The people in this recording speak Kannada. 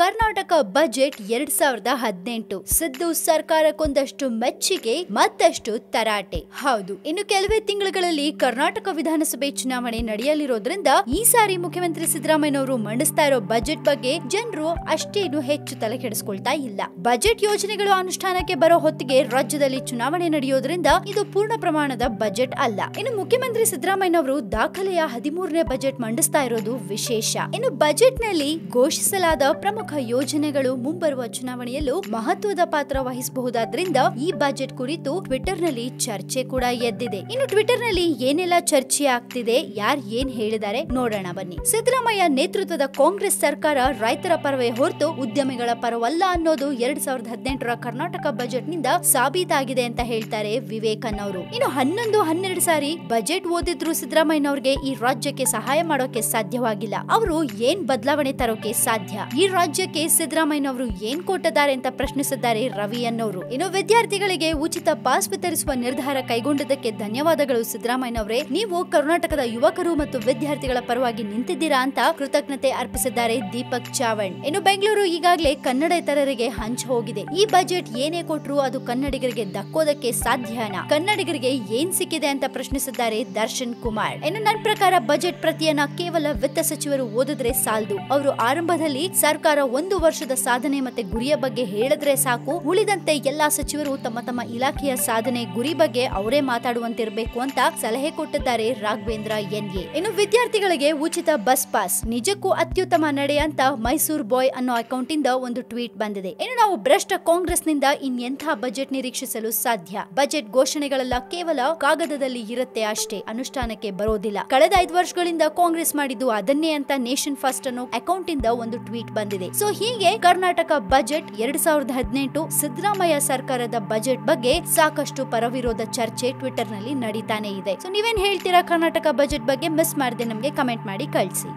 ಕರ್ನಾಟಕ ಬಜೆಟ್ ಎರಡ್ ಸಾವಿರದ ಹದಿನೆಂಟು. ಸಿದ್ದು ಸರ್ಕಾರಕ್ಕೊಂದಷ್ಟು ಮೆಚ್ಚುಗೆ, ಮತ್ತಷ್ಟು ತರಾಟೆ. ಹೌದು, ಇನ್ನು ಕೆಲವೇ ತಿಂಗಳುಗಳಲ್ಲಿ ಕರ್ನಾಟಕ ವಿಧಾನಸಭೆ ಚುನಾವಣೆ ನಡೆಯಲಿರೋದ್ರಿಂದ ಈ ಸಾರಿ ಮುಖ್ಯಮಂತ್ರಿ ಸಿದ್ದರಾಮಯ್ಯನವರು ಮಂಡಿಸ್ತಾ ಇರೋ ಬಜೆಟ್ ಬಗ್ಗೆ ಜನರು ಅಷ್ಟೇನು ಹೆಚ್ಚು ತಲೆ ಕೆಡಿಸ್ಕೊಳ್ತಾ ಇಲ್ಲ. ಬಜೆಟ್ ಯೋಜನೆಗಳು ಅನುಷ್ಠಾನಕ್ಕೆ ಬರೋ ಹೊತ್ತಿಗೆ ರಾಜ್ಯದಲ್ಲಿ ಚುನಾವಣೆ ನಡೆಯೋದ್ರಿಂದ ಇದು ಪೂರ್ಣ ಪ್ರಮಾಣದ ಬಜೆಟ್ ಅಲ್ಲ. ಇನ್ನು ಮುಖ್ಯಮಂತ್ರಿ ಸಿದ್ದರಾಮಯ್ಯನವರು ದಾಖಲೆಯ ಹದಿಮೂರನೇ ಬಜೆಟ್ ಮಂಡಿಸ್ತಾ ಇರೋದು ವಿಶೇಷ. ಇನ್ನು ಬಜೆಟ್ನಲ್ಲಿ ಘೋಷಿಸಲಾದ ಪ್ರಮುಖ ಯೋಜನೆಗಳು ಮುಂಬರುವ ಚುನಾವಣೆಯಲ್ಲೂ ಮಹತ್ವದ ಪಾತ್ರ ವಹಿಸಬಹುದಾದ್ರಿಂದ ಈ ಬಜೆಟ್ ಕುರಿತು ಟ್ವಿಟರ್ನಲ್ಲಿ ಚರ್ಚೆ ಕೂಡ ಎದ್ದಿದೆ. ಇನ್ನು ಟ್ವಿಟರ್ನಲ್ಲಿ ಏನೆಲ್ಲ ಚರ್ಚೆ ಆಗ್ತಿದೆ, ಯಾರ್ ಏನ್ ಹೇಳಿದ್ದಾರೆ ನೋಡೋಣ ಬನ್ನಿ. ಸಿದ್ದರಾಮಯ್ಯ ನೇತೃತ್ವದ ಕಾಂಗ್ರೆಸ್ ಸರ್ಕಾರ ರೈತರ ಪರವೇ ಹೊರತು ಉದ್ಯಮಿಗಳ ಪರವಲ್ಲ ಅನ್ನೋದು ಎರಡ್ ಸಾವಿರದ ಹದಿನೆಂಟರ ಕರ್ನಾಟಕ ಬಜೆಟ್ನಿಂದ ಸಾಬೀತಾಗಿದೆ ಅಂತ ಹೇಳ್ತಾರೆ ವಿವೇಕನ್ ಅವರು. ಇನ್ನು ಹನ್ನೊಂದು, ಹನ್ನೆರಡು ಸಾರಿ ಬಜೆಟ್ ಓದಿದ್ರು ಸಿದ್ದರಾಮಯ್ಯನವ್ರಿಗೆ ಈ ರಾಜ್ಯಕ್ಕೆ ಸಹಾಯ ಮಾಡೋಕೆ ಸಾಧ್ಯವಾಗಿಲ್ಲ. ಅವರು ಏನ್ ಬದಲಾವಣೆ ತರೋಕೆ ಸಾಧ್ಯ? ಈ ರಾಜ್ಯಕ್ಕೆ ಸಿದ್ದರಾಮಯ್ಯನವರು ಏನ್ ಕೊಟ್ಟಿದ್ದಾರೆ ಅಂತ ಪ್ರಶ್ನಿಸಿದ್ದಾರೆ ರವಿ ಅನ್ನೋರು. ಇನ್ನು ವಿದ್ಯಾರ್ಥಿಗಳಿಗೆ ಉಚಿತ ಪಾಸ್ ವಿತರಿಸುವ ನಿರ್ಧಾರ ಕೈಗೊಂಡಿದ್ದಕ್ಕೆ ಧನ್ಯವಾದಗಳು ಸಿದ್ದರಾಮಯ್ಯನವರೇ. ನೀವು ಕರ್ನಾಟಕದ ಯುವಕರು ಮತ್ತು ವಿದ್ಯಾರ್ಥಿಗಳ ಪರವಾಗಿ ನಿಂತಿದ್ದೀರಾ ಅಂತ ಕೃತಜ್ಞತೆ ಅರ್ಪಿಸಿದ್ದಾರೆ ದೀಪಕ್ ಚಾವಣ್. ಇನ್ನು ಬೆಂಗಳೂರು ಈಗಾಗಲೇ ಕನ್ನಡೇತರರಿಗೆ ಹಂಚ ಹೋಗಿದೆ. ಈ ಬಜೆಟ್ ಏನೇ ಕೊಟ್ಟರು ಅದು ಕನ್ನಡಿಗರಿಗೆ ದಕ್ಕೋದಕ್ಕೆ ಸಾಧ್ಯನಾ? ಕನ್ನಡಿಗರಿಗೆ ಏನ್ ಸಿಕ್ಕಿದೆ ಅಂತ ಪ್ರಶ್ನಿಸಿದ್ದಾರೆ ದರ್ಶನ್ ಕುಮಾರ್. ಇನ್ನು ನನ್ನ ಪ್ರಕಾರ ಬಜೆಟ್ ಪ್ರತಿಯನ್ನ ಕೇವಲ ವಿತ್ತ ಸಚಿವರು ಓದಿದ್ರೆ ಸಾಲದು. ಅವರು ಆರಂಭದಲ್ಲಿ ಸರ್ಕಾರ ಒಂದು ವರ್ಷದ ಸಾಧನೆ ಮತ್ತೆ ಗುರಿಯ ಬಗ್ಗೆ ಹೇಳಿದ್ರೆ ಸಾಕು. ಉಳಿದಂತೆ ಎಲ್ಲಾ ಸಚಿವರು ತಮ್ಮ ತಮ್ಮ ಇಲಾಖೆಯ ಸಾಧನೆ, ಗುರಿ ಬಗ್ಗೆ ಅವರೇ ಮಾತಾಡುವಂತಿರಬೇಕು ಅಂತ ಸಲಹೆ ಕೊಟ್ಟಿದ್ದಾರೆ ರಾಘವೇಂದ್ರ ಎನ್ಎ. ಇನ್ನು ವಿದ್ಯಾರ್ಥಿಗಳಿಗೆ ಉಚಿತ ಬಸ್ ಪಾಸ್, ನಿಜಕ್ಕೂ ಅತ್ಯುತ್ತಮ ನಡೆ ಅಂತ ಮೈಸೂರ್ ಬಾಯ್ ಅನ್ನೋ ಅಕೌಂಟ್ ಇಂದ ಒಂದು ಟ್ವೀಟ್ ಬಂದಿದೆ. ಇನ್ನು ನಾವು ಭ್ರಷ್ಟ ಕಾಂಗ್ರೆಸ್ನಿಂದ ಇನ್ನೆಂಥ ಬಜೆಟ್ ನಿರೀಕ್ಷಿಸಲು ಸಾಧ್ಯ? ಬಜೆಟ್ ಘೋಷಣೆಗಳೆಲ್ಲ ಕೇವಲ ಕಾಗದದಲ್ಲಿ ಇರುತ್ತೆ ಅಷ್ಟೇ, ಅನುಷ್ಠಾನಕ್ಕೆ ಬರೋದಿಲ್ಲ. ಕಳೆದ ಐದು ವರ್ಷಗಳಿಂದ ಕಾಂಗ್ರೆಸ್ ಮಾಡಿದ್ದು ಅದನ್ನೇ ಅಂತ ನೇಷನ್ ಫಸ್ಟ್ ಅನ್ನೋ ಅಕೌಂಟ್ ಇಂದ ಒಂದು ಟ್ವೀಟ್ ಬಂದಿದೆ. ಸೊ ಹೀಗೆ ಕರ್ನಾಟಕ ಬಜೆಟ್ ಎರಡ್ ಸಾವಿರದ ಹದಿನೆಂಟು ಸಿದ್ದರಾಮಯ್ಯ ಸರ್ಕಾರದ ಬಜೆಟ್ ಬಗ್ಗೆ ಸಾಕಷ್ಟು ಪರವಿರೋಧ ಚರ್ಚೆ ಟ್ವಿಟರ್ನಲ್ಲಿ ನಡೀತಾನೆ ಇದೆ. ಸೊ ನೀವೇನ್ ಹೇಳ್ತೀರಾ ಕರ್ನಾಟಕ ಬಜೆಟ್ ಬಗ್ಗೆ? ಮಿಸ್ ಮಾಡದೆ ನಮಗೆ ಕಮೆಂಟ್ ಮಾಡಿ ಕಳಿಸಿ.